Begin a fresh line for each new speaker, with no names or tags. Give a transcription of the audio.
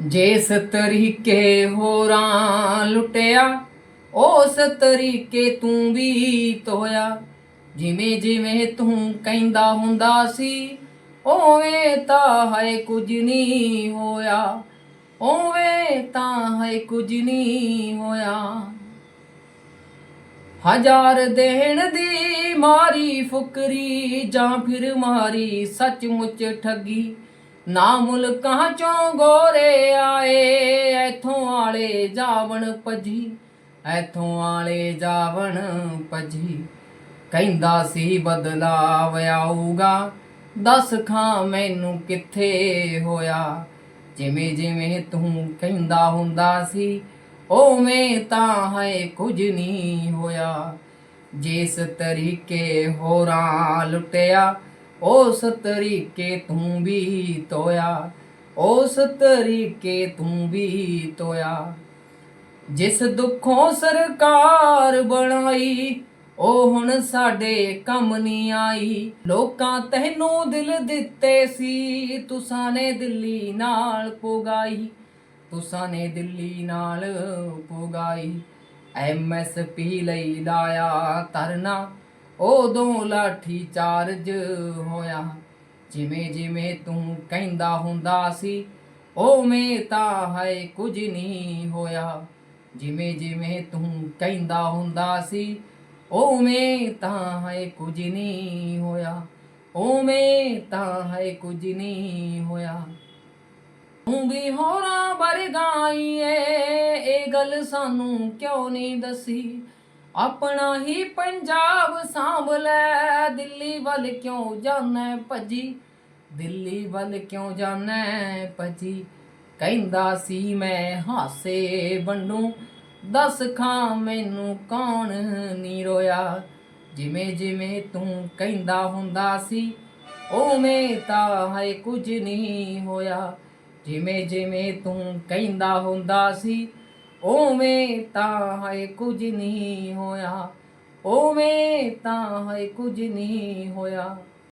ਜਿਸ ਤਰੀਕੇ ਹੋਰਾਂ ਲੁੱਟਿਆ ਉਸ ਤਰੀਕੇ ਤੂੰ ਵੀ ਤੋਇਆ ਜਿਵੇਂ ਜਿਵੇਂ ਤੂੰ ਕਹਿੰਦਾ ਹੁੰਦਾ ਸੀ, ਓਵੇਂ ਤਾਂ ਹੈ ਕੁਝ ਨਹੀਂ ਹੋਇਆ। ਓਵੇਂ ਤਾਂ ਹੈ ਕੁਝ ਨਹੀਂ ਹੋਇਆ। ਹਜ਼ਾਰ ਦੇਣ ਦੀ ਮਾਰੀ ਫੁਕਰੀ ਜਾਂ ਫਿਰ ਮਾਰੀ ਸੱਚਮੁੱਚ ਠੱਗੀ। ਨਾ ਮੁਲਕਾਂ ਚੋਂ ਗੋਰੇ ਆਏ, ਐਥੋਂ ਵਾਲੇ ਜਾਵਣ ਭਜੀ, ਐਥੋਂ ਵਾਲੇ ਜਾਵਣ ਭਜੀ। ਕਹਿੰਦਾ ਸੀ ਬਦਲਾਵ ਆਊਗਾ, ਦੱਸ ਖਾਂ ਮੈਨੂੰ ਕਿੱਥੇ ਹੋਇਆ। ਜਿਵੇਂ ਜਿਵੇਂ ਤੂੰ ਕਹਿੰਦਾ ਹੁੰਦਾ ਸੀ ਓਵੇਂ ਤਾਂ ਹੈ ਕੁਝ ਨਹੀਂ ਹੋਇਆ। ਜਿਸ ਤਰੀਕੇ ਹੋਰਾਂ ਲੁੱਟਿਆ ਉਸ ਤਰੀਕੇ ਤੂੰ ਵੀ ਤੋਇਆ ਉਸ ਤਰੀਕੇ ਤੂੰ ਵੀ ਤੋਇਆ। ਜਿਸ ਦੁੱਖੋਂ ਸਰਕਾਰ ਬਣਾਈ, ਉਹ ਹੁਣ ਸਾਡੇ ਕੰਮ ਨਹੀਂ ਆਈ। ਲੋਕਾਂ ਤੈਨੂੰ ਦਿਲ ਦਿੱਤੇ ਸੀ, ਤੁਸਾਂ ਨੇ ਦਿੱਲੀ ਨਾਲ ਪੁਗਾਈ। ਤੁਸਾਂ ਨੇ ਦਿੱਲੀ ਨਾਲ ਪੁਗਾਈ। ਐਮਐਸਪੀ ਲਈ ਲਾਇਆ ਤਰਨਾ ਉਦੋਂ ਲਾਠੀ ਚਾਰਜ ਹੋਇਆ। ਜਿਵੇਂ ਜਿਵੇਂ ਤੂੰ ਕਹਿੰਦਾ ਹੁੰਦਾ ਸੀ ਓਵੇਂ ਤਾਂ ਹੈ ਕੁਝ ਨਹੀਂ ਹੋਇਆ। ਜਿਵੇਂ ਜਿਵੇਂ ਤੂੰ ਕਹਿੰਦਾ ਹੁੰਦਾ ਸੀ ਓਵੇਂ ਤਾਂ ਹੈ ਕੁਝ ਨਹੀਂ ਹੋਇਆ। ਓਵੇਂ ਤਾਂ ਹੈ ਕੁਝ ਨਹੀਂ ਹੋਇਆ। ਤੂੰ ਵੀ ਹੋਰਾਂ ਵਰਗਾਈ ਏ, ਇਹ ਗੱਲ ਸਾਨੂੰ ਕਿਉਂ ਨਹੀਂ ਦੱਸੀ? ਆਪਣਾ ਹੀ ਪੰਜਾਬ ਸਾਂਭ ਲੈ ਦਿੱਲੀ ਵੱਲ ਕਿਉਂ ਜਾਣਾ ਭੱਜੀ? ਦਿੱਲੀ ਵੱਲ ਕਿਉਂ ਜਾਣਾ ਭੱਜੀ? ਕਹਿੰਦਾ ਸੀ ਮੈਂ ਹਾਸੇ ਬੰਨੂ। ਦੱਸ ਖਾਂ ਮੈਨੂੰ ਕੌਣ ਨੀ ਰੋਇਆ? ਜਿਵੇਂ ਜਿਵੇਂ ਤੂੰ ਕਹਿੰਦਾ ਹੁੰਦਾ ਸੀ, ਉਵੇਂ ਤਾਂ ਹੈ ਕੁਝ ਨਹੀਂ ਹੋਇਆ। ਜਿਵੇਂ ਜਿਵੇਂ ਤੂੰ ਕਹਿੰਦਾ ਹੁੰਦਾ ਸੀ ਓਵੇਂ ਤਾਂ ਹੈ ਕੁਝ ਨਹੀਂ ਹੋਇਆ ਓਵੇਂ ਤਾਂ ਹੈ ਕੁਝ ਨਹੀਂ ਹੋਇਆ।